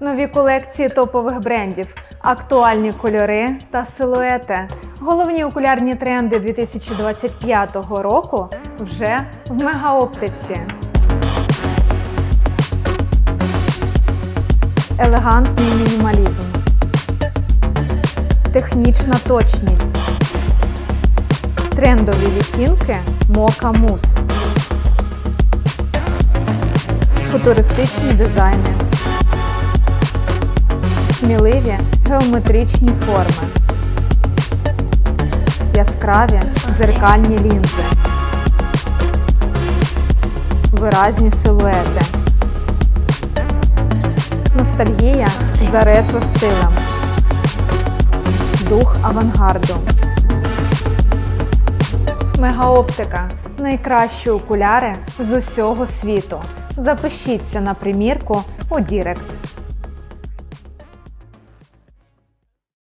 Нові колекції топових брендів, актуальні кольори та силуети. Головні окулярні тренди 2025 року вже в мегаоптиці. Елегантний мінімалізм. Технічна точність. Трендові відтінки Мока Мус. Футуристичні дизайни. Сміливі геометричні форми. Яскраві дзеркальні лінзи. Виразні силуети. Ностальгія за ретро стилем. Дух авангарду. Мегаоптика найкращі окуляри з усього світу. Запишіться на примірку у Дірект.